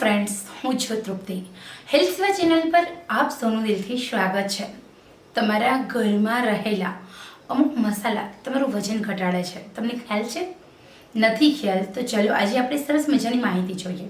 Friends હું છું તૃપ્તિ. Health channel પર આપ સૌનું દિલથી સ્વાગત છે. તમારા ઘરમાં રહેલા અમુક મસાલા તમારું વજન ઘટાડે છે. તમને ખ્યાલ છે? નથી ખ્યાલ? તો ચલો આજે આપણે સરસ મજાની માહિતી જોઈએ.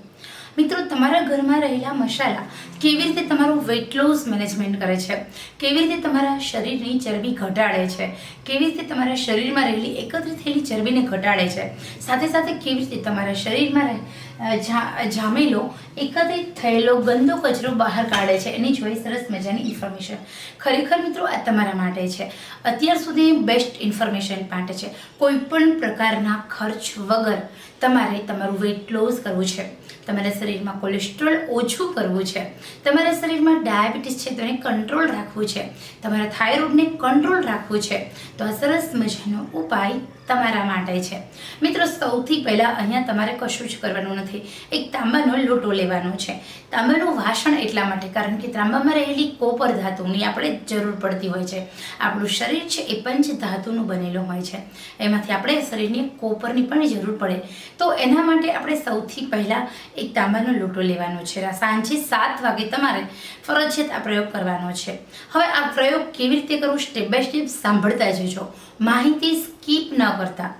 મિત્રો, તમારા ઘરમાં રહેલા મસાલા કેવી રીતે તમારું વેટ લોસ મેનેજમેન્ટ કરે છે? કેવી રીતે તમારા શરીરની ચરબી ઘટાડે છે? કેવી રીતે તમારા શરીરમાં રહેલી એકત્રિત થયેલી ચરબીને ઘટાડે છે? સાથે સાથે કેવી રીતે તમારા શરીરમાં રહે- જામેલો એકત્રિત થયેલો ગંદો કચરો બહાર કાઢે છે? એની જોઈ સરસ મજાની ઇન્ફોર્મેશન ખરેખર મિત્રો, આ તમારા માટે છે. અત્યાર સુધી બેસ્ટ ઇન્ફોર્મેશન માટે છે. કોઈ પણ પ્રકારના ખર્ચ વગર તમારે તમારું વેટ લોસ કરવું છે. તમારા શરીરમાં કોલેસ્ટ્રોલ ઓછું કરવું છે. તમારા શરીરમાં ડાયાબિટીસ છે તો એને કંટ્રોલ રાખવું છે. તમારા થાઇરોઇડને કંટ્રોલ રાખવું છે. તો આ સરસ મજાનો ઉપાય તમારા માટે છે. મિત્રો, સૌથી પહેલાં અહીંયા તમારે કશું જ કરવાનું નથી. એક તાંબાનો લોટો લેવાનો છે. તાંબાનું વાસણ એટલા માટે, કારણ કે તાંબામાં રહેલી કોપર ધાતુની આપણે જરૂર પડતી હોય છે. આપણું શરીર છે એ પંચ ધાતુનું બનેલું હોય છે. એમાંથી આપણે શરીરની કોપરની પણ જરૂર પડે. તો એના માટે આપણે સૌથી પહેલાં એક તાંબાનો લોટો લેવાનો છે. સાંજે સાત વાગે તમારે ફરજિયાત આ પ્રયોગ કરવાનો છે. હવે આ પ્રયોગ કેવી રીતે કરવું સ્ટેપ બાય સ્ટેપ સાંભળતા જજો. માહિતી સ્કીપ ન કરતા.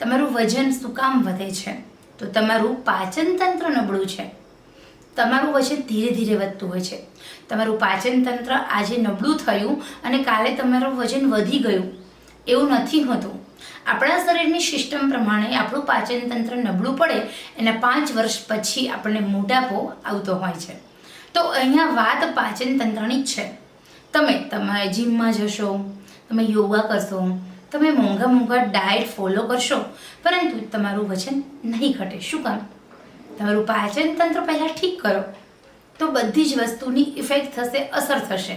તમારું વજન શું કામ વધે છે? તો તમારું પાચન તંત્ર નબળું છે. તમારું વજન ધીરે ધીરે વધતું હોય છે. તમારું પાચન તંત્ર આજે નબળું થયું અને કાલે તમારું વજન વધી ગયું. એવું નથી હોતું. આપણા શરીરની સિસ્ટમ પ્રમાણે આપણું પાચન તંત્ર નબળું પડે એના પાંચ વર્ષ પછી આપણને મોટાપો આવતો હોય છે. તો અહીંયા વાત પાચન તંત્રની જ છે. તમે તમે જિમમાં જશો, તમે યોગા કરશો તમે મોંઘા મોંઘા ડાયટ ફોલો કરશો, પરંતુ તમારું વજન નહીં ઘટે. શું કામ? તમારું પાચન તંત્ર પહેલાં ઠીક કરો, તો બધી જ વસ્તુની ઇફેક્ટ થશે, અસર થશે.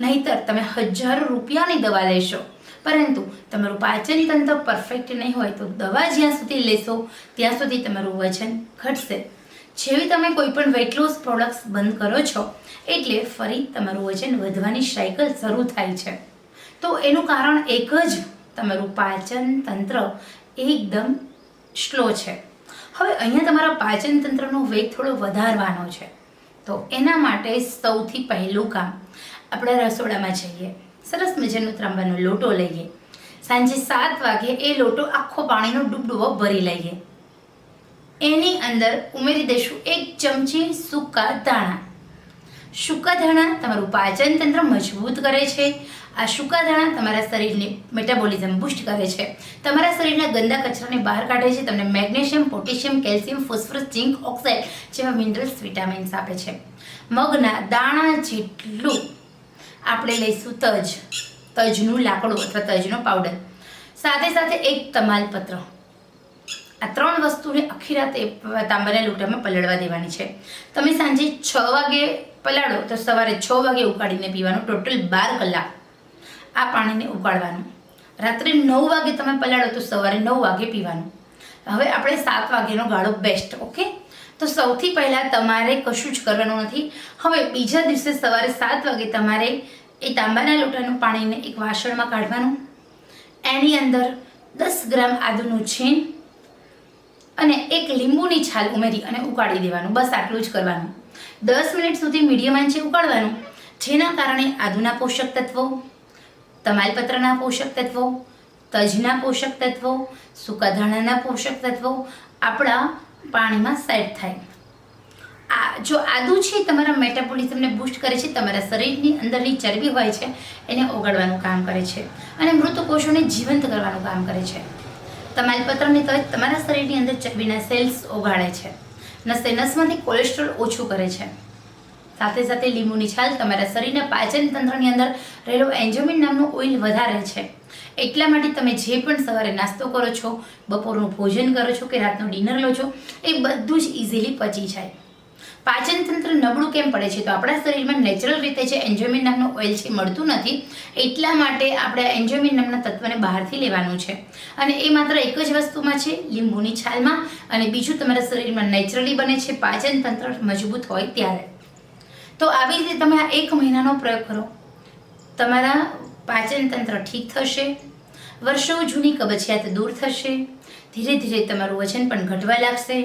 નહીતર તમે હજારો રૂપિયાની દવા લેશો, પરંતુ તમારું પાચન તંત્ર પરફેક્ટ નહીં હોય તો દવા જ્યાં સુધી લેશો, ત્યાં સુધી તમારું વજન ઘટશે. જેવી તમે કોઈ પણ વેટ લોસ પ્રોડક્ટ્સ બંધ કરો છો, એટલે ફરી તમારું વજન વધવાની સાયકલ શરૂ થાય છે. તો એનું કારણ એક જ તમારું પાચન તંત્ર એકદમ સ્લો છે. હવે અહીંયા તમારા પાચન તંત્રનો વેગ થોડો વધારવાનો છે. તો એના માટે સૌથી પહેલું કામ આપણે રસોડામાં જઈએ. સરસ મજાનો ત્રાંબાનો લોટો લઈએ. સાંજે સાત વાગે એ લોટો આખો પાણીનો ડૂબડૂબો ભરી લઈએ. એની અંદર ઉમેરી દઈશું એક ચમચી સૂકા ધાણા. સૂકા ધાણા તમારું પાચન તંત્ર મજબૂત કરે છે. આ સૂકા ધાણા તમારા શરીરને મેટાબોલિઝમ બુસ્ટ કરે છે. તમારા શરીરના ગંદા કચરાને બહાર કાઢે છે. તમને magnesium, potassium, calcium, phosphorus, zinc, oxide જેવા મિનરલ્સ વિટામિન્સ આપે છે. મગના દાણા જેટલું આપણે લઈશું તજ, તજનું લાકડું અથવા તજનો પાવડર સાથે સાથે એક તમાલપત્ર. આ ત્રણ વસ્તુને આખી રાતે તાંબાના લોટામાં પલળવા દેવાની છે. તમે સાંજે છ વાગે પલાળો તો સવારે છ વાગે ઉકાળીને પીવાનું. ટોટલ બાર કલાક. આ પાણીને ઉકાળવાનું રાત્રે નવ વાગે તમે પલાળો તો સવારે નવ વાગે પીવાનું. હવે આપણે સાત વાગ્યાનો ગાળો બેસ્ટ ઓકે તો સૌથી પહેલાં તમારે કશું જ કરવાનું નથી. હવે બીજા દિવસે સવારે સાત વાગે તમારે એ તાંબાના લોટાનું પાણીને એક વાસણમાં કાઢવાનું. એની અંદર દસ ગ્રામ આદુનું છીણ અને એક લીંબુની છાલ ઉમેરી અને ઉકાળી દેવાનું. બસ આટલું જ કરવાનું. દસ મિનિટ સુધી મીડિયમ આંચે ઉકાળવાનું, જેના કારણે આદુના પોષક તત્વો તમાલપત્રના પોષક તત્વો, તજના પોષક તત્વો સૂકા ધાણાના પોષક તત્વો આપણા પાણીમાં સેટ થાય. આ જો આદુ છે તમારા મેટાબોલિઝમને બૂસ્ટ કરે છે, તમારા શરીરની અંદરની ચરબી હોય છે, એને ઓગાળવાનું કામ કરે છે અને મૃત કોષોને જીવંત કરવાનું કામ કરે છે. તમાલપત્રની તજ તમારા શરીરની અંદર ચરબીના સેલ્સ ઓગાળે છે. નસે નસમાંથી કોલેસ્ટ્રોલ ઓછું કરે છે. સાથે સાથે લીંબુની છાલ તમારા શરીરના પાચન તંત્રની અંદર રહેલો એન્જોમિન નામનું ઓઇલ વધારે છે. એટલા માટે તમે જે પણ સવારે નાસ્તો કરો છો, બપોરનું ભોજન કરો છો કે રાતનું ડિનર લો છો, એ બધું જ ઇઝીલી પચી જાય. પાચન તંત્ર નબળું કેમ પડે છે? તો આપણા શરીરમાં નેચરલ રીતે જે એન્જોમિન નામનું ઓઇલ છે મળતું નથી, એટલા માટે આપણે એન્જોમિન નામના તત્વને બહારથી લેવાનું છે. અને એ માત્ર એક જ વસ્તુમાં છે, લીંબુની છાલમાં. અને બીજું તમારા શરીરમાં નેચરલી બને છે, પાચન તંત્ર મજબૂત હોય ત્યારે. તો આવી રીતે તમે આ એક મહિનાનો પ્રયોગ કરો. તમારા પાચન તંત્ર ઠીક થશે, વર્ષો જૂની કબજિયાત દૂર થશે, ધીરે ધીરે તમારું વજન પણ ઘટવા લાગશે,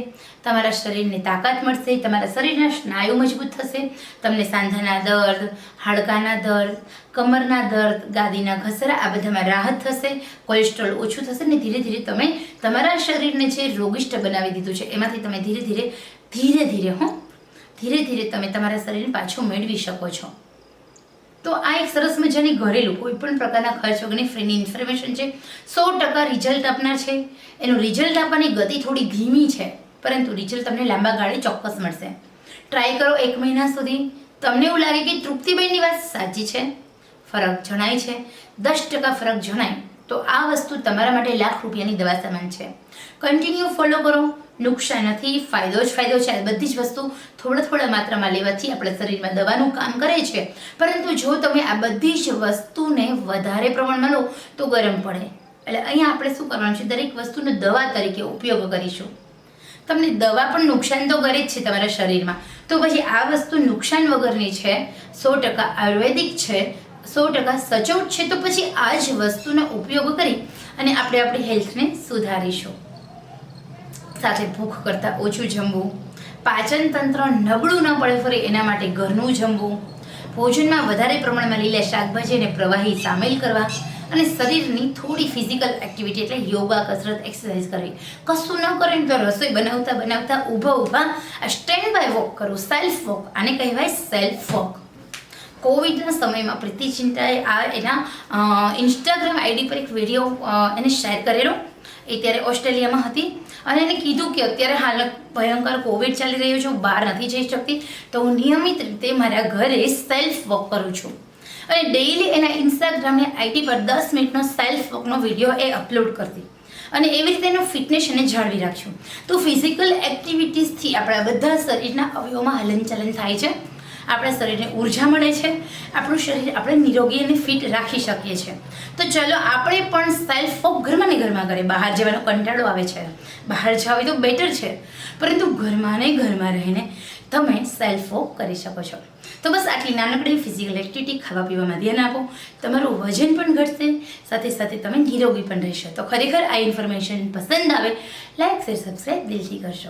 તમારા શરીરને તાકાત મળશે, તમારા શરીરના સ્નાયુ મજબૂત થશે, તમને સાંધાના દર્દ, હાડકાના દર્દ, કમરના દર્દ, ગાદીના ઘસરા, આ બધામાં રાહત થશે, કોલેસ્ટ્રોલ ઓછું થશે ને ધીરે ધીરે તમે તમારા શરીરને જે રોગિષ્ટ બનાવી દીધું છે, એમાંથી તમે ધીરે ધીરે ધીરે ધીરે, હો ધીરે ધીરે તમે તમારા શરીરને પાછું મેળવી શકો છો. તો આ એક સરસ મજાની ઘરેલું, કોઈ પણ પ્રકારના ખર્ચ વગરની ફ્રીની ઇન્ફોર્મેશન છે. સો ટકા રિઝલ્ટ આપનાર છે. એનું રિઝલ્ટ આપવાની ગતિ થોડી ધીમી છે, પરંતુ રિઝલ્ટ તમને લાંબા ગાળે ચોક્કસ મળશે. ટ્રાય કરો એક મહિના સુધી. તમને એવું લાગે કે તૃપ્તિબેનની વાત સાચી છે? ફરક જણાય છે. દસ ટકા ફરક જણાય. તો આ વસ્તુ તમારા માટે લાખ રૂપિયાની દવા સમાન છે. કન્ટિન્યુ ફોલો કરો. નુકસાન નથી, ફાયદો જ ફાયદો છે. બધી જ વસ્તુ થોડા થોડા માત્રામાં લેવાથી આપણા શરીરમાં દવાનું કામ કરે છે. પરંતુ જો તમે આ બધી જ વસ્તુને વધારે પ્રમાણમાં લો, તો ગરમ પડે. એટલે અહીંયા આપણે શું કરવાનું છે? દરેક વસ્તુનો દવા તરીકે ઉપયોગ કરીશું. તમને દવા પણ નુકસાન તો કરે જ છે તમારા શરીરમાં. તો પછી આ વસ્તુ નુકસાન વગરની છે, સો ટકા આયુર્વેદિક છે, સો ટકા સચોટ છે, તો પછી આ જ વસ્તુનો ઉપયોગ કરી અને આપણે આપણી હેલ્થને સુધારીશું. સાથે ભૂખ કરતાં ઓછું જમવું, પાચન તંત્ર નબળું ન પડે ફરી એના માટે ઘરનું જમવું, ભોજનમાં વધારે પ્રમાણમાં લીલા શાકભાજી અને પ્રવાહી સામેલ કરવા અને શરીરની થોડી ફિઝિકલ એક્ટિવિટી એટલે યોગા, કસરત એક્સરસાઇઝ કરવી. કશું ન કરે તો રસોઈ બનાવતા બનાવતા ઊભા ઊભા સ્ટેન્ડ બાય વોક કરવું સેલ્ફ વોક આને કહેવાય સેલ્ફ વોક કોવિડના સમયમાં પ્રીતિ ચિંતાએ આ એના ઇન્સ્ટાગ્રામ આઈડી પર એક વીડિયો એને શેર કરેલો. એ ત્યારે ઓસ્ટ્રેલિયામાં હતી. અને એને કીધું કે અત્યારે હાલ ભયંકર કોવિડ ચાલી રહ્યો છે, હું બહાર નથી જઈ શકતી, તો હું નિયમિત રીતે મારા ઘરે સેલ્ફ વોક કરું છું. અને ડેઈલી એના ઇન્સ્ટાગ્રામની આઈડી પર દસ મિનિટનો સેલ્ફ વોકનો વીડિયો એ અપલોડ કરતી. અને એવી રીતે એનો ફિટનેસ એને જાળવી રાખ્યું તો ફિઝિકલ એક્ટિવિટીઝથી આપણા બધા શરીરના અવયવોમાં હલનચલન થાય છે. આપણા શરીરને ઊર્જા મળે છે, આપણું શરીર આપણે નિરોગી અને ફિટ રાખી શકીએ છીએ. તો ચલો આપણે પણ સેલ્ફ વોક ઘરમાં ને ઘરમાં કરીએ. બહાર જવાનો કંટાળો આવે છે. બહાર જાવ તો બેટર છે. પરંતુ ઘરમાં ને ઘરમાં રહીને તમે સેલ્ફ વોક કરી શકો છો. તો બસ આટલી નાનકડી ફિઝિકલ એક્ટિવિટી ખાવા પીવામાં ધ્યાન આપો. તમારું વજન પણ ઘટશે, સાથે સાથે તમે નિરોગી પણ રહેશો. તો ખરેખર આ ઇન્ફોર્મેશન પસંદ આવે લાઈક શેર સબસ્ક્રાઈબ દિલથી કરશો.